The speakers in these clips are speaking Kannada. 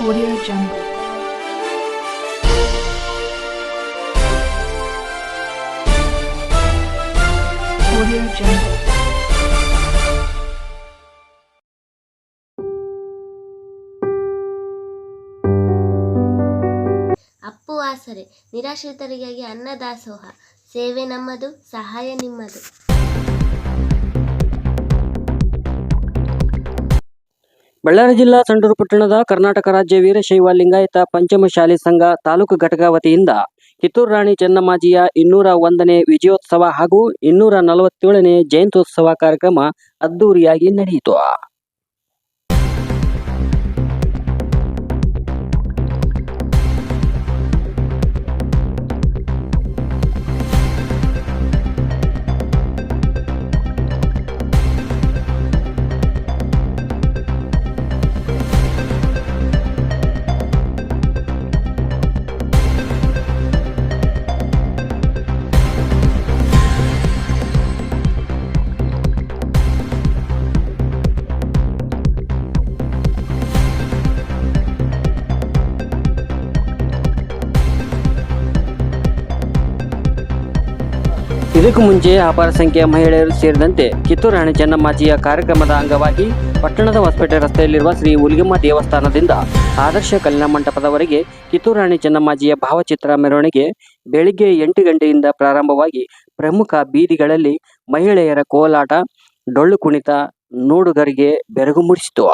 Audio Jungle. Audio Jungle. Appu ಆಸರೆ ನಿರಾಶ್ರಿತರಿಗಾಗಿ ಅನ್ನದಾಸೋಹ ಸೇವೆ ನಮ್ಮದು ಸಹಾಯ ನಿಮ್ಮದು ಬಳ್ಳಾರಿ ಜಿಲ್ಲಾ ಸಂಡೂರು ಪಟ್ಟಣದ ಕರ್ನಾಟಕ ರಾಜ್ಯ ವೀರಶೈವ ಲಿಂಗಾಯತ ಪಂಚಮಶಾಲಿ ಸಂಘ ತಾಲೂಕು ಘಟಕ ವತಿಯಿಂದ ಕಿತ್ತೂರು ರಾಣಿ ಚೆನ್ನಮ್ಮಾಜಿಯ ಇನ್ನೂರ ಒಂದನೇ ವಿಜಯೋತ್ಸವ ಹಾಗೂ ಇನ್ನೂರ ನಲವತ್ತೇಳನೇ ಜಯಂತ್ಯೋತ್ಸವ ಕಾರ್ಯಕ್ರಮ ಅದ್ದೂರಿಯಾಗಿ ನಡೆಯಿತು. ಇದಕ್ಕೂ ಮುಂಚೆ ಅಪಾರ ಸಂಖ್ಯೆಯ ಮಹಿಳೆಯರು ಸೇರಿದಂತೆ ಕಿತ್ತೂರು ರಾಣಿ ಚೆನ್ನಮ್ಮಾಜಿಯ ಕಾರ್ಯಕ್ರಮದ ಅಂಗವಾಗಿ ಪಟ್ಟಣದ ಹೊಸಪೇಟೆ ರಸ್ತೆಯಲ್ಲಿರುವ ಶ್ರೀ ಹುಲಿಗೆಮ್ಮ ದೇವಸ್ಥಾನದಿಂದ ಆದರ್ಶ ಕಲ್ಯಾಣ ಮಂಟಪದವರೆಗೆ ಕಿತ್ತೂರು ರಾಣಿ ಚೆನ್ನಮ್ಮಾಜಿಯ ಭಾವಚಿತ್ರ ಮೆರವಣಿಗೆ ಬೆಳಿಗ್ಗೆ ಎಂಟು ಗಂಟೆಯಿಂದ ಪ್ರಾರಂಭವಾಗಿ ಪ್ರಮುಖ ಬೀದಿಗಳಲ್ಲಿ ಮಹಿಳೆಯರ ಕೋಲಾಟ, ಡೊಳ್ಳು ಕುಣಿತ, ನೋಡುಗರಿಗೆ ಬೆರಗು ಮೂಡಿಸಿತು.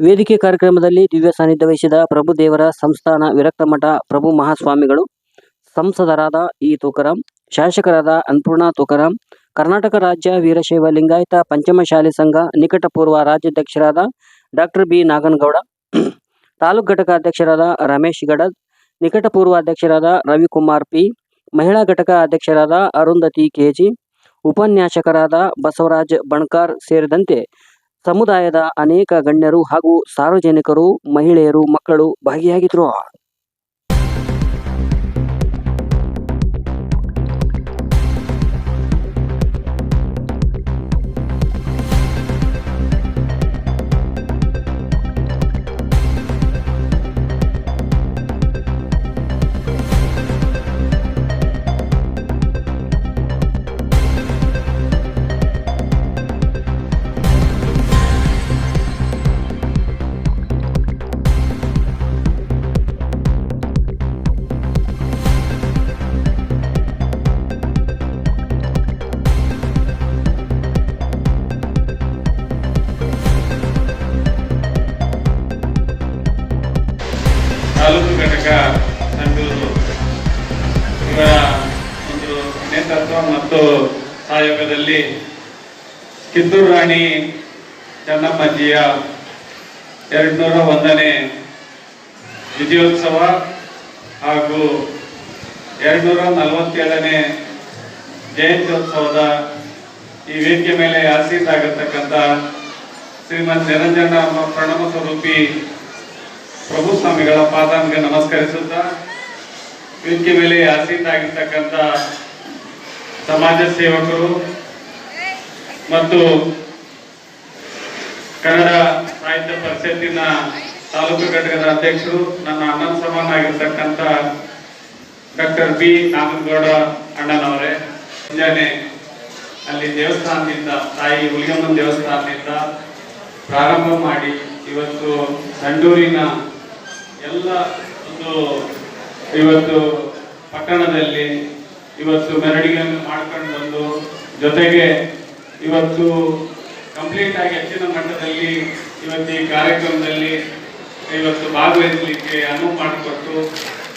ವೇದಿಕೆ ಕಾರ್ಯಕ್ರಮದಲ್ಲಿ ದಿವ್ಯ ಸಾನ್ನಿಧ್ಯ ವಹಿಸಿದ ಪ್ರಭುದೇವರ ಸಂಸ್ಥಾನ ವಿರಕ್ತಮಠ ಪ್ರಭು ಮಹಾಸ್ವಾಮಿಗಳು, ಸಂಸದರಾದ ಇ ತುಕಾರಾಂ, ಶಾಸಕರಾದ ಅನ್ನಪೂರ್ಣ ತೋಕರಂ, ಕರ್ನಾಟಕ ರಾಜ್ಯ ವೀರಶೈವ ಲಿಂಗಾಯತ ಪಂಚಮಶಾಲಿ ಸಂಘ ನಿಕಟಪೂರ್ವ ರಾಜ್ಯಾಧ್ಯಕ್ಷರಾದ ಡಾಕ್ಟರ್ ಬಿ ನಾಗನಗೌಡ, ತಾಲೂಕು ಘಟಕ ಅಧ್ಯಕ್ಷರಾದ ರಮೇಶ್ ಗಡದ್, ನಿಕಟಪೂರ್ವ ಅಧ್ಯಕ್ಷರಾದ ರವಿಕುಮಾರ್ ಪಿ, ಮಹಿಳಾ ಘಟಕ ಅಧ್ಯಕ್ಷರಾದ ಅರುಂಧತಿ ಕೆಜಿ ಉಪನ್ಯಾಸಕರಾದ ಬಸವರಾಜ್ ಬಣಕಾರ್ ಸೇರಿದಂತೆ ಸಮುದಾಯದ ಅನೇಕ ಗಣ್ಯರು ಹಾಗೂ ಸಾರ್ವಜನಿಕರು ಮಹಿಳೆಯರು ಮಕ್ಕಳು ಭಾಗಿಯಾಗಿದ್ರು. ಸಹಯೋಗದಲ್ಲಿ ಕಿತ್ತೂರು ರಾಣಿ ಚೆನ್ನಮ್ಮಜ್ಜಿಯ ಎರಡ್ನೂರ ಒಂದನೇ ವಿಜಯೋತ್ಸವ ಹಾಗೂ ಎರಡ್ನೂರ ನಲವತ್ತೇಳನೇ ಜಯಂತ್ಯೋತ್ಸವದ ಈ ವೇದಿಕೆ ಮೇಲೆ ಆಸೀತಾಗಿರ್ತಕ್ಕಂಥ ಶ್ರೀಮದ್ ನಿರಂಜನ ಪ್ರಣಮ ಸ್ವರೂಪಿ ಪ್ರಭು ಸ್ವಾಮಿಗಳ ಪಾದಾಂಗೆ ನಮಸ್ಕರಿಸುತ್ತಾ ವೇದಿಕೆ ಮೇಲೆ ಆಸೀತಾಗಿರ್ತಕ್ಕಂಥ ಸಮಾಜ ಸೇವಕರು ಮತ್ತು ಕನ್ನಡ ಸಾಹಿತ್ಯ ಪರಿಷತ್ತಿನ ತಾಲೂಕು ಘಟಕದ ಅಧ್ಯಕ್ಷರು ನನ್ನ ಅಣ್ಣನ ಸಮಾನಾಗಿರ್ತಕ್ಕಂಥ ಡಾಕ್ಟರ್ ಬಿ ನಾಗನಗೌಡ ಅಣ್ಣನವರೇ. ಮುಂಜಾನೆ ಅಲ್ಲಿ ದೇವಸ್ಥಾನದಿಂದ, ತಾಯಿ ಹುಲಿಗಮ್ಮನ ದೇವಸ್ಥಾನದಿಂದ ಪ್ರಾರಂಭ ಮಾಡಿ ಇವತ್ತು ಸಂಡೂರಿನ ಎಲ್ಲ ಒಂದು ಇವತ್ತು ಪಟ್ಟಣದಲ್ಲಿ ಇವತ್ತು ಮೆರವಣಿಗೆಯನ್ನು ಮಾಡ್ಕೊಂಡು ಬಂದು ಜೊತೆಗೆ ಇವತ್ತು ಕಂಪ್ಲೀಟ್ ಆಗಿ ಹೆಚ್ಚಿನ ಮಟ್ಟದಲ್ಲಿ ಇವತ್ತು ಈ ಕಾರ್ಯಕ್ರಮದಲ್ಲಿ ಇವತ್ತು ಭಾಗವಹಿಸಲಿಕ್ಕೆ ಅನುವು ಮಾಡಿಕೊಟ್ಟು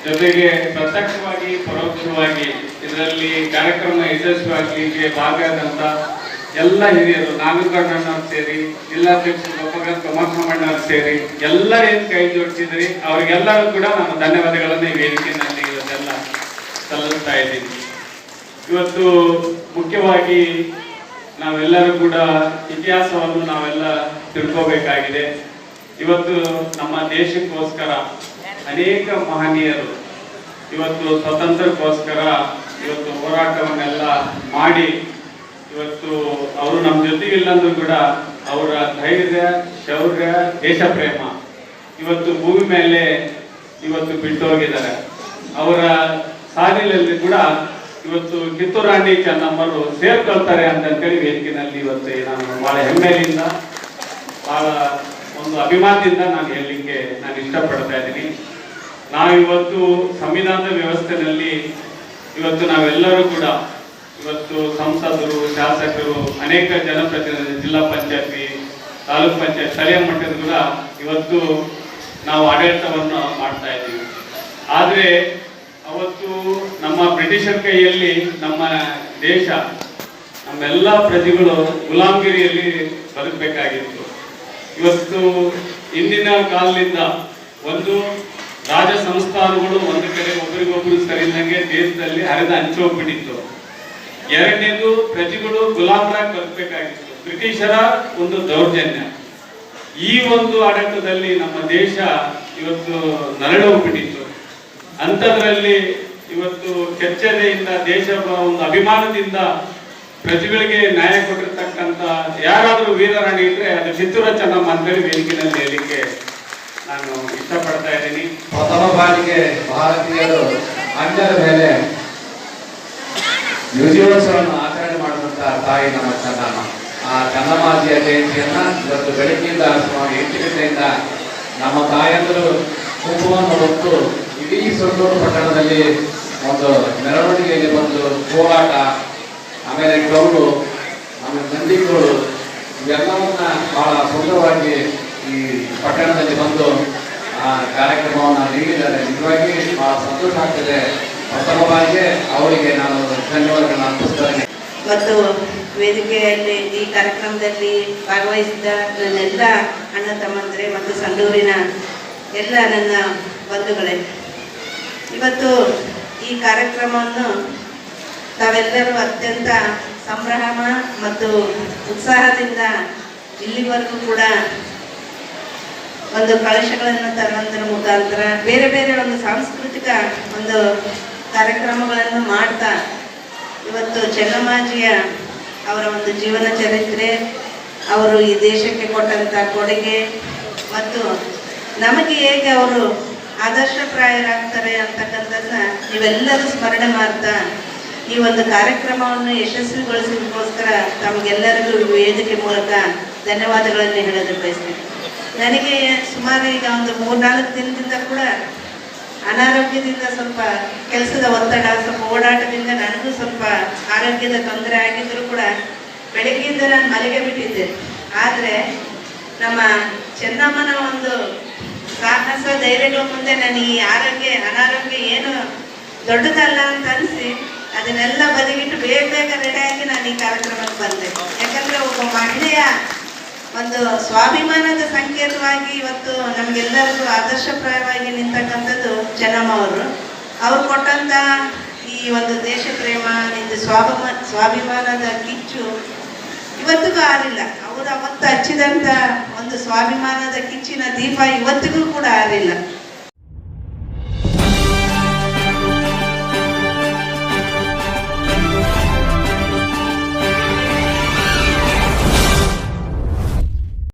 ಜೊತೆಗೆ ಪ್ರತ್ಯಕ್ಷವಾಗಿ, ಪರೋಕ್ಷವಾಗಿ ಇದರಲ್ಲಿ ಕಾರ್ಯಕ್ರಮ ಯಶಸ್ವಿಯಾಗಲಿಕ್ಕೆ ಭಾಗವಾದಂಥ ಎಲ್ಲ ಹಿರಿಯರು ನಾಗಕಣ್ಣನವ್ರು ಸೇರಿ ಜಿಲ್ಲಾಧ್ಯಕ್ಷರು ಗೋಪಾಲ ಕಮರ್ಸಮಣ್ಣವ್ರು ಸೇರಿ ಎಲ್ಲ ಏನು ಕೈ ಜೋಡಿಸಿದ್ರಿ. ಅವರಿಗೆಲ್ಲರೂ ಕೂಡ ನಾನು ಧನ್ಯವಾದಗಳನ್ನು ಈ ವೇದಿಕೆಯಲ್ಲಿ ಇವತ್ತೆಲ್ಲ ಸಲ್ಲಿಸ್ತಾ ಇದ್ದೀನಿ. ಇವತ್ತು ಮುಖ್ಯವಾಗಿ ನಾವೆಲ್ಲರೂ ಕೂಡ ಇತಿಹಾಸವನ್ನು ನಾವೆಲ್ಲ ತಿಳ್ಕೋಬೇಕಾಗಿದೆ. ಇವತ್ತು ನಮ್ಮ ದೇಶಕ್ಕೋಸ್ಕರ ಅನೇಕ ಮಹನೀಯರು ಇವತ್ತು ಸ್ವತಂತ್ರಕ್ಕೋಸ್ಕರ ಇವತ್ತು ಹೋರಾಟವನ್ನೆಲ್ಲ ಮಾಡಿ, ಇವತ್ತು ಅವರು ನಮ್ಮ ಜೊತೆಗಿಲ್ಲಂದ್ರೂ ಕೂಡ ಅವರ ಧೈರ್ಯ, ಶೌರ್ಯ, ದೇಶಪ್ರೇಮ ಇವತ್ತು ಭೂಮಿ ಮೇಲೆ ಇವತ್ತು ಬಿಟ್ಟು ಹೋಗಿದ್ದಾರೆ ಅವರ ಸಾಲಿನಲ್ಲಿ ಕೂಡ ಇವತ್ತು ಕಿತ್ತೂರು ರಾಣಿ ಚೆನ್ನಮ್ಮರು ಸೇರ್ಕೊಳ್ತಾರೆ ಅಂತಂತೇಳಿ ವೇದಿಕೆನಲ್ಲಿ ಇವತ್ತು ನಾನು ಬಹಳ ಹೆಮ್ಮೆಯಿಂದ, ಬಹಳ ಒಂದು ಅಭಿಮಾನದಿಂದ ನಾನು ಹೇಳಲಿಕ್ಕೆ ನಾನು ಇಷ್ಟಪಡ್ತಾ ಇದ್ದೀನಿ. ನಾವಿವತ್ತು ಸಂವಿಧಾನದ ವ್ಯವಸ್ಥೆಯಲ್ಲಿ ಇವತ್ತು ನಾವೆಲ್ಲರೂ ಕೂಡ ಇವತ್ತು ಸಂಸದರು, ಶಾಸಕರು, ಅನೇಕ ಜನಪ್ರತಿನಿಧಿ, ಜಿಲ್ಲಾ ಪಂಚಾಯತಿ, ತಾಲೂಕ್ ಪಂಚಾಯತ್, ಸ್ಥಳೀಯ ಮಟ್ಟದ ಕೂಡ ಇವತ್ತು ನಾವು ಆಡಳಿತವನ್ನು ಮಾಡ್ತಾ ಇದ್ದೀವಿ. ಆದರೆ ಅವತ್ತು ನಮ್ಮ ಬ್ರಿಟಿಷರ ಕೈಯಲ್ಲಿ ನಮ್ಮ ದೇಶ, ನಮ್ಮೆಲ್ಲ ಪ್ರಜೆಗಳು ಗುಲಾಮಗಿರಿಯಲ್ಲಿ ಬದುಕಬೇಕಾಗಿತ್ತು. ಇವತ್ತು ಇಂದಿನ ಕಾಲದಿಂದ ಒಂದು ರಾಜ ಸಂಸ್ಥಾನಗಳು ಒಂದು ಕಡೆ ಒಬ್ಬರಿಗೊಬ್ಬರು ಸರಿದಂಗೆ ದೇಶದಲ್ಲಿ ಹರಿದು ಹಂಚೋಗ್ಬಿಟ್ಟಿತ್ತು ಎರಡನೇದು ಪ್ರಜೆಗಳು ಗುಲಾಮರಾಗಿ ಬದುಕಬೇಕಾಗಿತ್ತು. ಬ್ರಿಟಿಷರ ಒಂದು ದೌರ್ಜನ್ಯ. ಈ ಒಂದು ಆಡಳಿತದಲ್ಲಿ ನಮ್ಮ ದೇಶ ಇವತ್ತು ನರಳೋಗ್ಬಿಟ್ಟಿತ್ತು ಅಂಥದ್ರಲ್ಲಿ ಇವತ್ತು ಕೆಚ್ಚದೆಯಿಂದ ದೇಶ ಒಂದು ಅಭಿಮಾನದಿಂದ ಪ್ರಜೆಗಳಿಗೆ ನ್ಯಾಯ ಕೊಟ್ಟಿರ್ತಕ್ಕಂಥ ಯಾರಾದರೂ ವೀರರಾಣಿ ಇದ್ರೆ ಅದು ಚಿತ್ರ ಚೆನ್ನಮ್ಮ ಅಂತೇಳಿ ವೇದಿಕೆಯಲ್ಲಿ ಹೇಳಿಕೆ ನಾನು ಇಷ್ಟಪಡ್ತಾ ಇದ್ದೀನಿ. ಪ್ರಥಮ ಬಾರಿಗೆ ಭಾರತೀಯರು ಅಂಜದ ಮೇಲೆ ವಿಜಯೋತ್ಸವವನ್ನು ಆಚರಣೆ ಮಾಡಿದಂತ ತಾಯಿ ನಮ್ಮ ಚೆನ್ನಮ್ಮ ಆ ಚೆನ್ನಮ್ಮಾಜಿಯ ಜಯಂತಿಯನ್ನ ಇವತ್ತು ಬೆಳಗ್ಗೆಯಿಂದ ಸುಮಾರು ಎಂಟು ಗಂಟೆಯಿಂದ ನಮ್ಮ ತಾಯಂದರು ಕುಂಕುಮವನ್ನು ಹೊತ್ತು ಇಡೀ ಸೊಂಡೂರು ಪಟ್ಟಣದಲ್ಲಿ ಒಂದು ಮೆರವಣಿಗೆಯಲ್ಲಿ ಬಂದು ಹೋರಾಟ, ಆಮೇಲೆ ಗೌಡು, ಆಮೇಲೆ ನಂದಿಗಳು ಇವೆಲ್ಲವನ್ನ ಬಹಳ ಸುಂದರವಾಗಿ ಈ ಪಟ್ಟಣದಲ್ಲಿ ಬಂದು ಆ ಕಾರ್ಯಕ್ರಮವನ್ನು ನೀಡಿದ್ದಾರೆ. ನಿಜವಾಗಿ ಬಹಳ ಸಂತೋಷ ಆಗ್ತದೆ. ಪ್ರಥಮವಾಗಿ ಅವರಿಗೆ ನಾನು ಧನ್ಯವಾದಗಳನ್ನು ಅರ್ಪಿಸ್ತೇನೆ ಮತ್ತು ವೇದಿಕೆಯಲ್ಲಿ ಈ ಕಾರ್ಯಕ್ರಮದಲ್ಲಿ ಭಾಗವಹಿಸಿದ ನನ್ನೆಲ್ಲ ಅಣ್ಣ ತಮ್ಮಂದರೆ ಮತ್ತು ಸಂಡೂರಿನ ಎಲ್ಲ ನನ್ನ ಬಂಧುಗಳೇ ಇವತ್ತು ಈ ಕಾರ್ಯಕ್ರಮವನ್ನು ತಾವೆಲ್ಲರೂ ಅತ್ಯಂತ ಸಂಭ್ರಮ ಮತ್ತು ಉತ್ಸಾಹದಿಂದ ಇಲ್ಲಿವರೆಗೂ ಕೂಡ ಒಂದು ಕಳಶಗಳನ್ನು ತರುವಂತರ ಮುಖಾಂತರ ಬೇರೆ ಬೇರೆ ಒಂದು ಸಾಂಸ್ಕೃತಿಕ ಒಂದು ಕಾರ್ಯಕ್ರಮಗಳನ್ನು ಮಾಡ್ತಾ ಇವತ್ತು ಚೆನ್ನಮ್ಮಾಜಿಯ ಅವರ ಒಂದು ಜೀವನ ಚರಿತ್ರೆ, ಅವರು ಈ ದೇಶಕ್ಕೆ ಕೊಟ್ಟಂಥ ಕೊಡುಗೆ ಮತ್ತು ನಮಗೆ ಹೇಗೆ ಅವರು ಆದರ್ಶಪ್ರಾಯರಾಗ್ತಾರೆ ಅಂತಕ್ಕಂಥದ್ದನ್ನ ನೀವೆಲ್ಲರೂ ಸ್ಮರಣೆ ಮಾಡ್ತಾ ಈ ಒಂದು ಕಾರ್ಯಕ್ರಮವನ್ನು ಯಶಸ್ವಿಗೊಳಿಸಿದಕ್ಕೋಸ್ಕರ ತಮಗೆಲ್ಲರಿಗೂ ವೇದಿಕೆ ಮೂಲಕ ಧನ್ಯವಾದಗಳನ್ನು ಹೇಳೋದು ಬಯಸ್ತೀನಿ. ನನಗೆ ಸುಮಾರು ಈಗ ಒಂದು ಮೂರ್ನಾಲ್ಕು ದಿನದಿಂದ ಕೂಡ ಅನಾರೋಗ್ಯದಿಂದ ಸ್ವಲ್ಪ ಕೆಲಸದ ಒತ್ತಡ, ಸ್ವಲ್ಪ ಓಡಾಟದಿಂದ ನನಗೂ ಸ್ವಲ್ಪ ಆರೋಗ್ಯದ ತೊಂದರೆ ಆಗಿದ್ದರೂ ಕೂಡ ಬೆಳಗ್ಗೆಯಿಂದ ನಾನು ಮಲಗೆ ಬಿಟ್ಟಿದ್ದೆ ಆದರೆ ನಮ್ಮ ಚೆನ್ನಮ್ಮನ ಒಂದು ಸಾಹಸ ಧೈರ್ಯಗಳ ಮುಂದೆ ನನಗೆ ಈ ಆರೋಗ್ಯ, ಅನಾರೋಗ್ಯ ಏನು ದೊಡ್ಡದಲ್ಲ ಅಂತ ಅನಿಸಿ, ಅದನ್ನೆಲ್ಲ ಬದಿಗಿಟ್ಟು ಬೇಗ ಬೇಗ ರೆಡಿಯಾಗಿ ನಾನು ಈ ಕಾರ್ಯಕ್ರಮಕ್ಕೆ ಬಂದೆ. ಯಾಕಂದರೆ ಒಬ್ಬ ಮಹಿಳೆಯ ಒಂದು ಸ್ವಾಭಿಮಾನದ ಸಂಕೇತವಾಗಿ ಇವತ್ತು ನಮಗೆಲ್ಲರಿಗೂ ಆದರ್ಶಪ್ರಾಯವಾಗಿ ನಿಂತಕ್ಕಂಥದ್ದು ಚೆನ್ನಮ್ಮ ಅವರು. ಅವ್ರು ಕೊಟ್ಟಂಥ ಈ ಒಂದು ದೇಶ ಪ್ರೇಮ, ನಿಂದು ಸ್ವಾಭಿಮ, ಸ್ವಾಭಿಮಾನದ ಕಿಚ್ಚು ಇವತ್ತಿಗೂ ಆರಿಲ್ಲ. ಅವರು ಅವತ್ತು ಹಚ್ಚಿದಂತ ಸ್ವಾಭಿಮಾನದ ಕಿಚ್ಚಿನ ದೀಪ ಇವತ್ತಿಗೂ ಕೂಡ ಆರಿಲ್ಲ.